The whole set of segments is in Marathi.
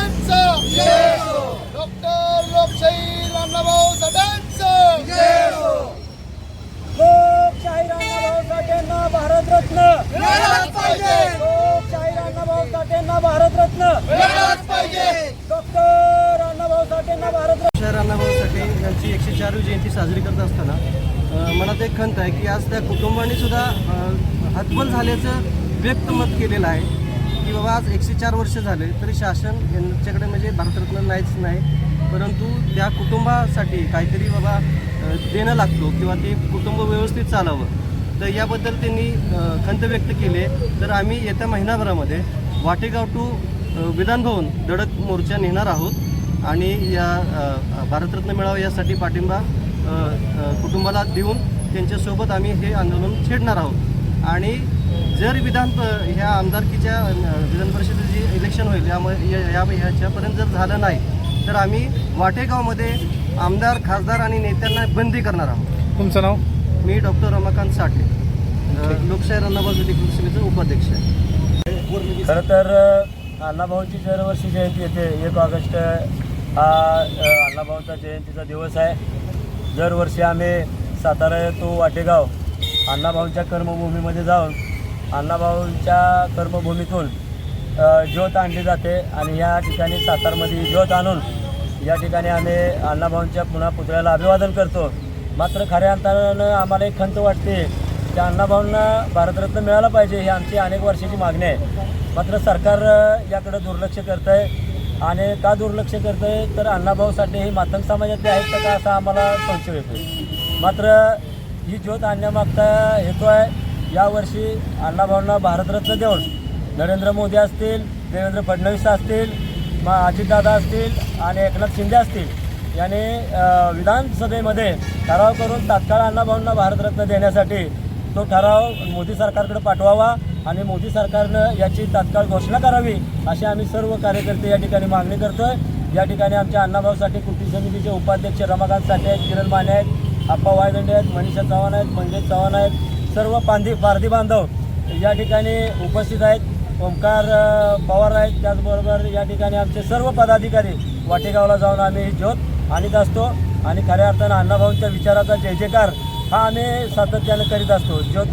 सटांचं डॉक्टर लोकशाही रामनाभाऊ सटांचं लोकशाही रामनाभाऊ साठेंना भारतरत्न मिळालाच पाहिजे लोकशाही रामनाभाऊ साठेंना भारतरत्न मिळालाच पाहिजे डॉक्टर रामनाभाऊ साठेंना भारतरत्न डॉक्टर रामनाभाऊ साठे यांची एकशे चारवी जयंती साजरी करत असताना मनात एक खंत आहे की आज त्या कुटुंबाने सुद्धा हतबल झाल्याचं व्यक्त मत केलेलं आहे. की बाबा आज एकशे चार वर्ष झाले तरी शासन यांच्याकडे म्हणजे भारतरत्न नाहीच नाही. परंतु त्या कुटुंबासाठी काहीतरी बाबा देणं लागतो किंवा ते कुटुंब व्यवस्थित चालावं. तर याबद्दल त्यांनी खंत व्यक्त केली. तर आम्ही येत्या महिनाभरामध्ये वाटेगाव टू विधानभवन धडक मोर्चा नेणार आहोत. आणि या भारतरत्न मिळावा यासाठी पाठिंबा कुटुंबाला देऊन त्यांच्यासोबत आम्ही हे आंदोलन छेडणार आहोत. आणि जर विधान प- ह्या आमदारकीच्या विधान परिषदेचे जे इलेक्शन होईल यामुळे या ह्याच्यापर्यंत जर झालं नाही तर आम्ही वाटेगावमध्ये आमदार खासदार आणि नेत्यांना बंदी करणार आहोत. तुमचं नाव? मी डॉक्टर रमाकांत साठे लोकशाही कृषी समितीचा उपाध्यक्ष आहे. खरं तर अण्णाभाऊची दरवर्षी जयंती येते एक ऑगस्ट हा अण्णाभाऊचा जयंतीचा दिवस आहे. दरवर्षी आम्ही सातारा तो वाटेगाव. अण्णाभाऊंच्या कर्मभूमीमध्ये जाऊन अण्णाभाऊंच्या कर्मभूमीतून ज्योत आणली जाते आणि या ठिकाणी सातारमध्ये ज्योत आणून या ठिकाणी आम्ही अण्णाभाऊंच्या पुन्हा पुतळ्याला अभिवादन करतो. मात्र खऱ्या अंतरानं आम्हाला एक खंत वाटते की अण्णाभाऊंना भारतरत्न मिळाला पाहिजे ही आमची अनेक वर्षाची मागणी आहे. मात्र सरकार याकडं दुर्लक्ष करतं आहे आणि का दुर्लक्ष करतं आहे तर अण्णाभाऊसाठी हे मातंग समाजातले आहेत का असा आम्हाला संशय येतो मात्र ही ज्योत आणण्यामागचा हेतू आहे. यावर्षी अण्णाभाऊंना भारतरत्न देऊन नरेंद्र मोदी असतील देवेंद्र फडणवीस असतील मा अजितदादा असतील आणि एकनाथ शिंदे असतील याने विधानसभेमध्ये ठराव करून तात्काळ अण्णाभाऊंना भारतरत्न देण्यासाठी तो ठराव मोदी सरकारकडे पाठवावा आणि मोदी सरकारनं याची तात्काळ घोषणा करावी अशी आम्ही सर्व कार्यकर्ते या ठिकाणी मागणी करतोय. या ठिकाणी आमच्या अण्णाभाऊ कृती समितीचे उपाध्यक्ष रमाकांत साठे आहेत किरण माने आहेत आप्पा वायदंडे आहेत मनीषा चव्हाण आहेत मंगेश चव्हाण आहेत सर्व पांधी पारधी बांधव या ठिकाणी उपस्थित आहेत. ओंकार पवार आहेत त्याचबरोबर या ठिकाणी आमचे सर्व पदाधिकारी वाटेगावला जाऊन आम्ही ही ज्योत आणीत असतो. आणि खऱ्या अर्थानं अण्णाभाऊंच्या विचाराचा जय जयकार हा आम्ही सातत्यानं करीत असतो. ज्योत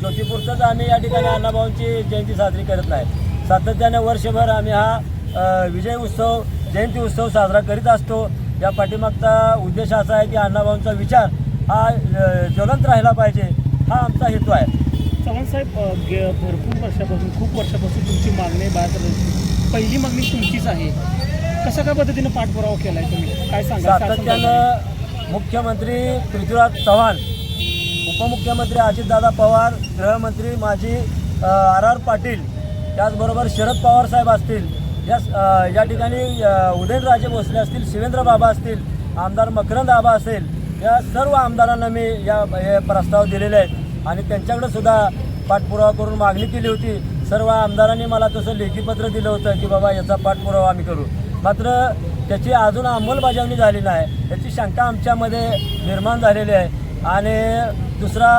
ज्योतिपूरचंच आम्ही या ठिकाणी अण्णाभाऊंची जयंती साजरी करत नाही. सातत्याने वर्षभर आम्ही हा विजय उत्सव जयंती उत्सव साजरा करीत असतो. या पाठीमागचा उद्देश असा आहे की अण्णाभाऊंचा विचार हा ज्वलंत राहिला पाहिजे हा आमचा हेतू आहे. चव्हाण साहेब गे भरपूर वर्षापासून खूप वर्षापासून तुमची मागणी बाहेर पहिली मागणी तुमचीच आहे. कशा काय पद्धतीनं पाठपुरावा केला आहे तुम्ही? काय सांगा सातत्यानं मुख्यमंत्री पृथ्वीराज चव्हाण उपमुख्यमंत्री अजितदादा पवार गृहमंत्री माजी आर आर पाटील त्याचबरोबर शरद पवार साहेब असतील. या या ठिकाणी उदयनराजे भोसले असतील शिवेंद्र बाबा असतील आमदार मकरंद आबा असेल या सर्व आमदारांना मी या हे प्रस्ताव दिलेले आहेत. आणि त्यांच्याकडे सुद्धा पाठपुरावा करून मागणी केली होती. सर्व आमदारांनी मला तसं लेखीपत्र दिलं होतं की बाबा याचा पाठपुरावा आम्ही करू. मात्र त्याची अजून अंमलबजावणी झाली नाही. याची शंका आमच्यामध्ये निर्माण झालेली आहे. आणि दुसरा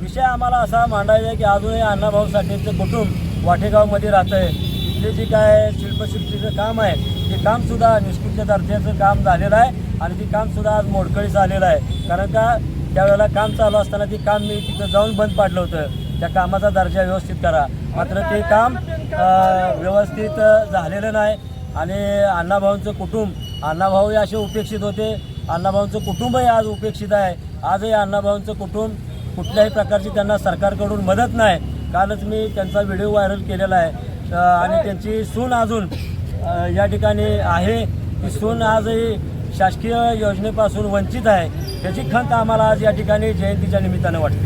विषय आम्हाला असा मांडायचा आहे की अजूनही अण्णाभाऊ साठेंचं कुटुंब वाटेगावमध्ये राहतं आहे इथले जे काय शिल्पशिल्पीचं काम आहे ते कामसुद्धा निष्कृत्य दर्जाचं काम झालेलं आहे आणि ते कामसुद्धा आज मोडकळी झालेलं आहे. कारण का त्यावेळेला काम चालू असताना ते काम मी तिथं जाऊन बंद पाडलं होतं. त्या कामाचा दर्जा व्यवस्थित करा. मात्र ते काम व्यवस्थित झालेलं नाही आणि अण्णाभाऊंचं कुटुंब अण्णाभाऊ हे असे उपेक्षित होते. अण्णाभाऊंचं कुटुंबही आज उपेक्षित आहे. आजही अण्णाभाऊंचं कुटुंब कुठल्याही प्रकारची त्यांना सरकारकडून मदत नाही. कालच मी त्यांचा व्हिडिओ व्हायरल केलेला आहे. आणि त्यांची सून अजून या ठिकाणी आहे. ती सून आजही शासकीय योजनेपासून वंचित आहे. त्याची खंत आम्हाला आज या ठिकाणी जयंतीच्या निमित्तानं वाटते.